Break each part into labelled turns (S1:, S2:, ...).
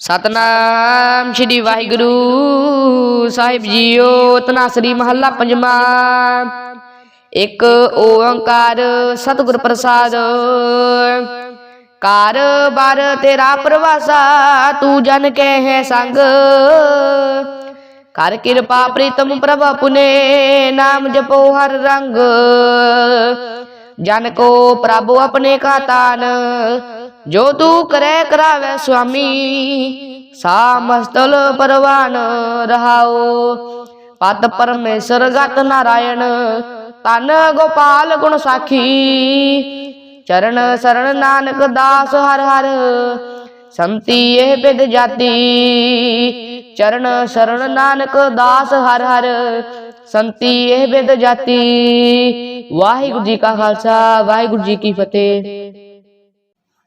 S1: ਸਤਨਾਮ ਸ੍ਰੀ ਵਾਹਿਗੁਰੂ ਸਾਹਿਬ ਜੀਓ, ਤਨਾਸਰੀ ਮਹੱਲਾ ਪੰਜਵਾਂ। ਇੱਕ ਓੰਕਾਰ ਸਤਿਗੁਰ ਪ੍ਰਸਾਦ। ਕਾਰ ਬਾਰ ਤੇਰਾ ਪ੍ਰਵਾਸਾ, ਤੂੰ ਜਨ ਕੇ ਹੈ ਸੰਗ। ਕਰ ਕਿਰਪਾ ਪ੍ਰੀਤਮ ਪ੍ਰਭ ਪੁਨੇ, ਨਾਮ ਜਪੋ ਹਰ ਰੰਗ। ਜਨ ਕੋ ਪ੍ਰਭੂ ਆਪਣੇ ਕਾ ਤਾਨ, ਜੋ ਤੂੰ ਕਰੇ ਕਰਾਵੇ ਸੁਆਮੀ ਸਾ ਮਸਤਲ ਪਰਵਾਨ ਰਹਾਓ। ਪਤ ਪਰਮੇਸ਼ਰ ਗਤ ਨਾਰਾਇਣ ਤਨ ਗੋਪਾਲ ਗੁਣ ਸਾਖੀ। ਚਰਨ ਸਰਣ ਨਾਨਕ ਦਾਸ ਹਰ ਹਰ, ਸੰਤੀ ਇਹ ਬਿਦ ਜਾਤੀ। ਚਰਨ ਸਰਣ ਨਾਨਕ ਦਾਸ ਹਰ ਹਰ ਸੰਤੀ ਇਹ ਬਿਦ ਜਾਤੀ। ਵਾਹਿਗੁਰੂ ਜੀ ਕਾ ਖਾਲਸਾ, ਵਾਹਿਗੁਰੂ ਜੀ ਕੀ ਫਤਿਹ।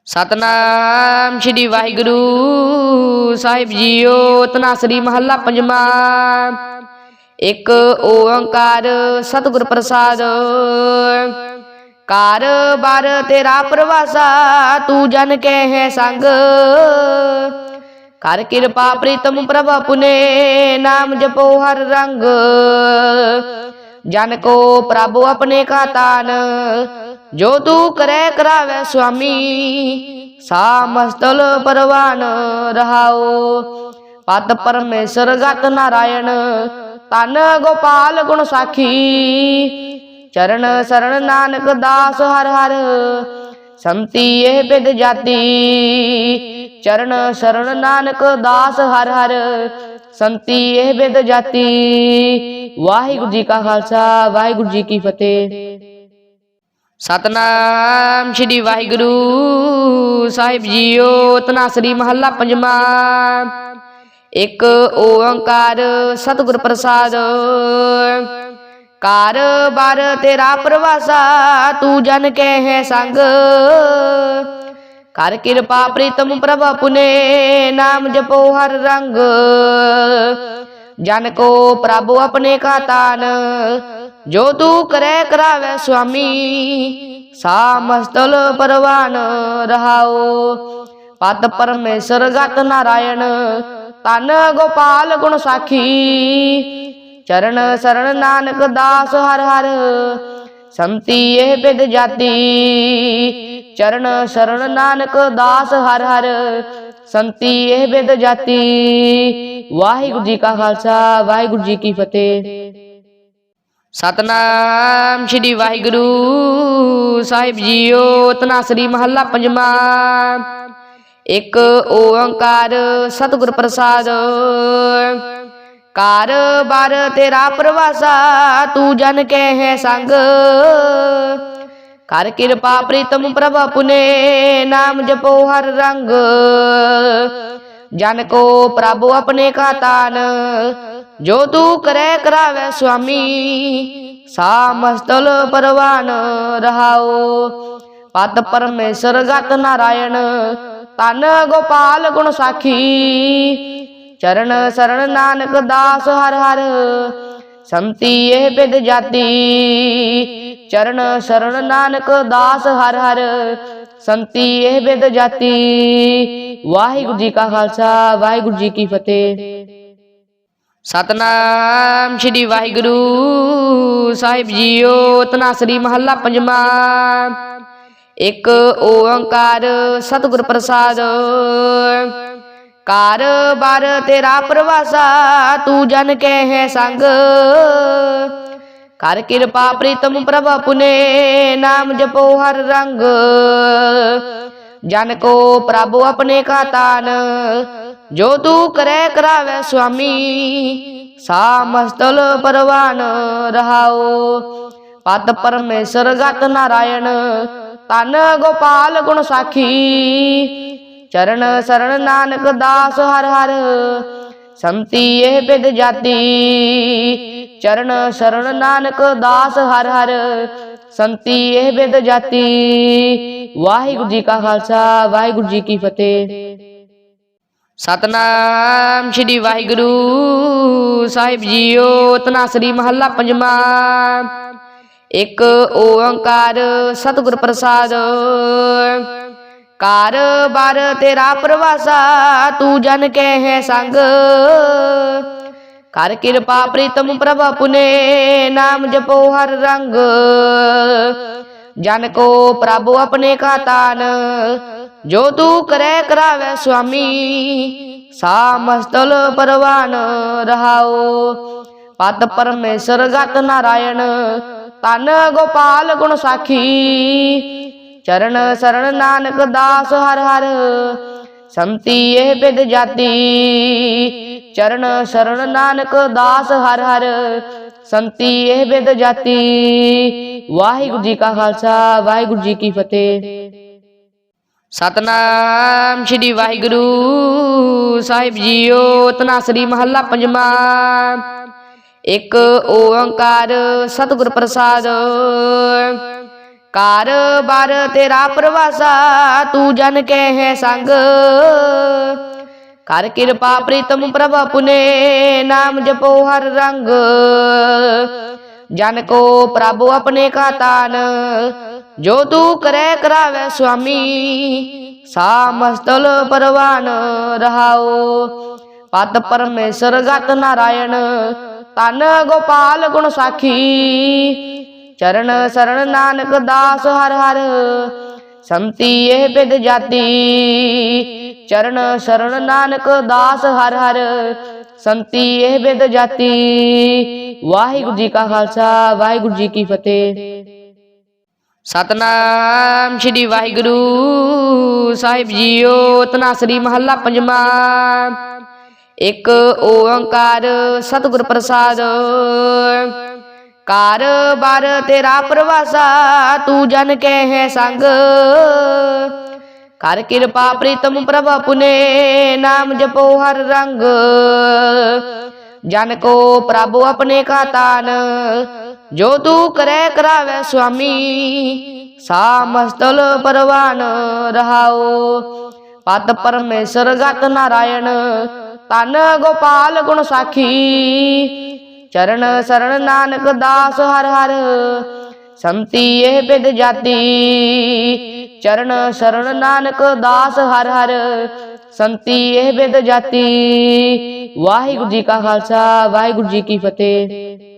S1: ਸਤਨਾਮ ਸ੍ਰੀ ਵਾਹਿਗੁਰੂ ਸਾਹਿਬ ਜੀਓ, ਤਨਾਸਰੀ ਮਹੱਲਾ ਪੰਜਵਾਂ। ਇੱਕ ਓੰਕਾਰ ਸਤਿਗੁਰ ਪ੍ਰਸਾਦ। ਕਾਰ ਬਾਰ ਤੇਰਾ ਪ੍ਰਵਾਸਾ, ਤੂੰ ਜਨ ਕੇ ਹੈ ਸੰਗ। ਕਰ ਕਿਰਪਾ ਪ੍ਰੀਤਮ ਪ੍ਰਭ ਪੁਨੇ ਨਾਮ ਜਪੋ ਹਰ ਰੰਗ। ਜਨ ਕੋ ਪ੍ਰਭੂ ਆਪਣੇ ਕਾ ਤਾਨ ਜੋ ਤੂੰ ਕਰੇ ਕਰਾਵੇ ਸੁਆਮੀ ਸਾ ਪਰਵਾਨ ਰਹਾਓ। ਪਤ ਪਰਮੇਸ਼ਰ ਗਤ ਨਾਰਾਇਣ ਤਨ ਗੋਪਾਲ ਗੁਣ ਸਾਖੀ। ਚਰਨ ਸਰਣ ਨਾਨਕ ਦਾਸ ਹਰ ਹਰ ਸੰਤੀ ਇਹ ਬਿਦ ਜਾਤੀ। ਚਰਨ ਸਰਣ ਨਾਨਕ ਦਾਸ ਹਰ ਹਰ। ਸੰਤੀ ਇਹ ਬਿਦ ਜਾਤੀ। ਵਾਹਿਗੁਰੂ ਜੀ ਕਾ ਖਾਲਸਾ ਵਾਹਿਗੁਰੂ ਜੀ ਕੀ ਫਤਿਹ। ਸਤਨਾਮ ਸ੍ਰੀ ਵਾਹਿਗੁਰੂ ਸਾਹਿਬ ਜੀਓ ਤਨਾਸਰੀ ਮਹੱਲਾ ਪੰਜਵਾਂ। ਇੱਕ ਓੰਕਾਰ ਸਤਿਗੁਰ ਪ੍ਰਸਾਦ। ਕਾਰ ਬਾਰ ਤੇਰਾ ਪ੍ਰਵਾਸਾ, ਤੂੰ ਜਨ ਕੇ ਹੈ ਸੰਗ। ਕਰ ਕਿਰਪਾ ਪ੍ਰੀਤਮ ਪ੍ਰਭ ਪੁਨੇ ਨਾਮ ਜਪੋ ਹਰ ਰੰਗ। ਜਨ ਕੋ ਪ੍ਰਭੂ ਆਪਣੇ ਕਾ ਤਾਨ ਜੋ ਤੂੰ ਕਰੇ ਕਰਾਵੇ ਸੁਆਮੀ। ਸਾ ਮਸਤਲ ਪਰਵਾਨ ਰਹਾਓ ਪਤ ਪਰਮੇਸ਼ਰ ਗਤ ਨਾਰਾਇਣ ਤਨ ਗੋਪਾਲ ਗੁਣ ਸਾਖੀ। ਚਰਨ ਸਰਣ ਨਾਨਕ ਦਾਸ ਹਰ ਹਰ, ਸੰਤੀ ਇਹ ਬਿਦ ਜਾਤੀ। ਚਰਨ ਸਰਣ ਨਾਨਕ ਦਾਸ ਹਰ ਹਰ, ਸੰਤੀ ਇਹ ਬਿਦ ਜਾਤੀ। ਵਾਹਿਗੁਰੂ ਜੀ ਕਾ ਖਾਲਸਾ, ਵਾਹਿਗੁਰੂ ਜੀ ਕੀ ਫਤਿਹ। ਸਤਨਾਮ ਸ੍ਰੀ ਵਾਹਿਗੁਰੂ ਸਾਹਿਬ ਜੀਓ ਤਨਾਸਰੀ ਮਹੱਲਾ ਪੰਜਵਾਂ। ਇੱਕ ਓੰਕਾਰ ਸਤਿਗੁਰ ਪ੍ਰਸਾਦ। ਕਾਰ ਬਾਰ ਤੇਰਾ ਪ੍ਰਵਾਸਾ, ਤੂੰ ਜਨ ਕੇ ਹੈ ਸੰਗ। ਕਰ ਕਿਰਪਾ ਪ੍ਰੀਤਮ ਪ੍ਰਭ ਪੁਨੇ ਨਾਮ ਜਪੋ ਹਰ ਰੰਗ। ਜਨ ਕੋ ਪ੍ਰਭੂ ਆਪਣੇ ਕਾ ਤਾਨ, ਜੋ ਤੂੰ ਕਰੈ ਕਰਾਵੇ ਸੁਆਮੀ। ਸਾ ਮਸਤਲ ਪਰਵਾਨ ਰਹਾਓ, ਪਤ ਪਰਮੇਸ਼ਰ ਗਤ ਨਾਰਾਇਣ। ਤਨ ਗੋਪਾਲ ਗੁਣ ਸਾਖੀ ਚਰਨ ਸਰਣ ਨਾਨਕ ਦਾਸ ਹਰ ਹਰ। ਸੰਤੀ ਇਹ ਬਿਦ ਜਾਤੀ। ਚਰਨ ਸਰਣ ਨਾਨਕ ਦਾਸ ਹਰ ਹਰ। ਸੰਤੀ ਇਹ ਬਿਦ ਜਾਤੀ। ਵਾਹਿਗੁਰੂ ਜੀ ਕਾ ਖਾਲਸਾ, ਵਾਹਿਗੁਰੂ ਜੀ ਕੀ ਫਤਿਹ। ਸਤਨਾਮ ਸ੍ਰੀ ਵਾਹਿਗੁਰੂ ਸਾਹਿਬ ਜੀਓ, ਤਨਾਸਰੀ ਮਹੱਲਾ ਪੰਜਵਾਂ। ਇੱਕ ਓੰਕਾਰ ਸਤਿਗੁਰ ਪ੍ਰਸਾਦ। ਕਾਰ ਬਾਰ ਤੇਰਾ ਪ੍ਰਵਾਸਾ, ਤੂੰ ਜਨ ਕੇ ਹੈ ਸੰਗ। ਕਰ ਕਿਰਪਾ ਪ੍ਰੀਤਮ ਪ੍ਰਭਾ ਪੁਨੇ ਨਾਮ ਜਪੋ ਹਰ ਰੰਗ। ਜਨ ਕੋ ਪ੍ਰਭੂ ਆਪਣੇ ਕਾ ਤਾਨ, ਜੋ ਤੂੰ ਕਰੈ ਕਰਾਵੇ ਸੁਆਮੀ। ਸਾਮਸਤਲ ਪਰਵਾਨ ਰਹਾਓ, ਪਤ ਪਰਮੇਸ਼ਰ ਗਤ ਨਾਰਾਇਣ। ਤਨ ਗੋਪਾਲ ਗੁਣ ਸਾਖੀ ਚਰਨ ਸਰਣ ਨਾਨਕ ਦਾਸ ਹਰ ਹਰ, ਸੰਤੀ ਇਹ ਬਿਦ ਜਾਤੀ। ਚਰਨ ਸਰਣ ਨਾਨਕ ਦਾਸ ਹਰ ਹਰ, ਸੰਤੀ ਇਹ ਬਿਦ ਜਾਤੀ। ਵਾਹਿਗੁਰੂ ਜੀ ਕਾ ਖਾਲਸਾ, ਵਾਹਿਗੁਰੂ ਜੀ ਕੀ ਫਤਿਹ। ਸਤਨਾਮ ਸ੍ਰੀ ਵਾਹਿਗੁਰੂ ਸਾਹਿਬ ਜੀਓ, ਤਨਾਸਰੀ ਮਹੱਲਾ ਪੰਜਵਾਂ। ਇੱਕ ਓੰਕਾਰ ਸਤਿਗੁਰ ਪ੍ਰਸਾਦ। ਕਾਰ ਬਾਰ ਤੇਰਾ ਪ੍ਰਵਾਸਾ, ਤੂੰ ਜਨ ਕੇ ਹੈ ਸੰਗ। ਕਰ ਕਿਰਪਾ ਪ੍ਰੀਤਮ ਪ੍ਰਭ ਪੁਨੇ ਨਾਮ ਜਪੋ ਹਰ ਰੰਗ। ਜਨ ਕੋ ਪ੍ਰਭ ਆਪਣੇ ਕਾ ਤਾਨ ਜੋ ਤੂੰ ਕਰੈ ਕਰਾਵੇ ਸੁਆਮੀ। ਸਾਮਸਤਲ ਪਰਵਾਨ ਰਹਾਓ। ਪਤ ਪਰਮੇਸ਼ਰ ਗਤ ਨਾਰਾਇਣ ਤਨ ਗੋਪਾਲ ਗੁਣ ਸਾਖੀ। ਚਰਨ ਸਰਣ ਨਾਨਕ ਦਾਸ ਹਰ ਹਰ, ਸੰਤੀ ਇਹ ਬਿਦ ਜਾਤੀ। ਚਰਨ ਸਰਣ ਨਾਨਕ ਦਾਸ ਹਰ ਹਰ, ਸੰਤੀ ਇਹ ਬਿਦ ਜਾਤੀ। ਵਾਹਿਗੁਰੂ ਜੀ ਕਾ ਖਾਲਸਾ, ਵਾਹਿਗੁਰੂ ਜੀ ਕੀ ਫਤਿਹ। ਸਤਨਾਮ ਸ੍ਰੀ ਵਾਹਿਗੁਰੂ ਸਾਹਿਬ ਜੀਓ, ਤਨਾਸਰੀ ਮਹੱਲਾ ਪੰਜਵਾਂ। ਇੱਕ ਓੰਕਾਰ ਸਤਿਗੁਰ ਪ੍ਰਸਾਦ। ਕਾਰ ਬਾਰ ਤੇਰਾ ਪ੍ਰਵਾਸਾ, ਤੂੰ ਜਨ ਕੇ ਹੈ ਸੰਗ। ਕਰ ਕਿਰਪਾ ਪ੍ਰੀਤਮ ਪ੍ਰਭ ਪੁਨੇ ਨਾਮ ਜਪੋ ਹਰ ਰੰਗ। ਜਨ ਕੋ ਪ੍ਰਭ ਆਪਣੇ ਕਾ ਤਾਨ, ਜੋ ਤੂੰ ਕਰੇ ਕਰਾਵੇ ਸੁਆਮੀ। ਸਾ ਮਸਤਲ ਪਰਵਾਨ ਰਹਾਓ ਪਤ ਪਰਮੇਸ਼ਰ ਗਤ ਨਾਰਾਇਣ। ਤਨ ਗੋਪਾਲ ਗੁਣ ਸਾਖੀ ਚਰਨ ਸਰਣ ਨਾਨਕ ਦਾਸ ਹਰ ਹਰ, ਸੰਤੀ ਇਹ ਬਿਦ ਜਾਤੀ। ਚਰਨ ਸਰਣ ਨਾਨਕ ਦਾਸ ਹਰ ਹਰ, ਸੰਤੀ ਇਹ ਬਿਦ ਜਾਤੀ। ਵਾਹਿਗੁਰੂ ਜੀ ਕਾ ਖਾਲਸਾ, ਵਾਹਿਗੁਰੂ ਜੀ ਕੀ ਫਤਿਹ। ਸਤਨਾਮ ਸ੍ਰੀ ਵਾਹਿਗੁਰੂ ਸਾਹਿਬ ਜੀਓ, ਤਨਾਸਰੀ ਮਹੱਲਾ ਪੰਜਵਾਂ। ਇੱਕ ਓੰਕਾਰ ਸਤਿਗੁਰ ਪ੍ਰਸਾਦ। ਕਾਰ ਬਾਰ ਤੇਰਾ ਪ੍ਰਵਾਸਾ, ਤੂੰ ਜਨ ਕੇ ਹੈ ਸੰਗ। ਕਰ ਕਿਰਪਾ ਪ੍ਰੀਤਮ ਪ੍ਰਭਾ ਪੁਨੇ ਨਾਮ ਜਪੋ ਹਰ ਰੰਗ। ਜਨ ਕੋ ਪ੍ਰਭ ਆਪਣੇ ਕਾ ਤਾਨ, ਜੋ ਤੂੰ ਕਰੈ ਕਰਾਵੇ ਸੁਆਮੀ। ਸਾਮਸਤਲ ਪਰਵਾਨ ਰਹਾਓ, ਪਤ ਪਰਮੇਸ਼ਰ ਗਤ ਨਾਰਾਇਣ। ਤਨ ਗੋਪਾਲ ਗੁਣ ਸਾਖੀ ਚਰਨ ਸਰਣ ਨਾਨਕ ਦਾਸ ਹਰ ਹਰ, ਸੰਤੀ ਇਹ ਬਿਦ ਜਾਤੀ। ਚਰਨ ਸਰਣ ਨਾਨਕ ਦਾਸ ਹਰ ਹਰ, ਸੰਤੀ ਇਹ ਬਿਦ ਜਾਤੀ। ਵਾਹਿਗੁਰੂ ਜੀ ਕਾ ਖਾਲਸਾ, ਵਾਹਿਗੁਰੂ ਜੀ ਕੀ ਫਤਿਹ।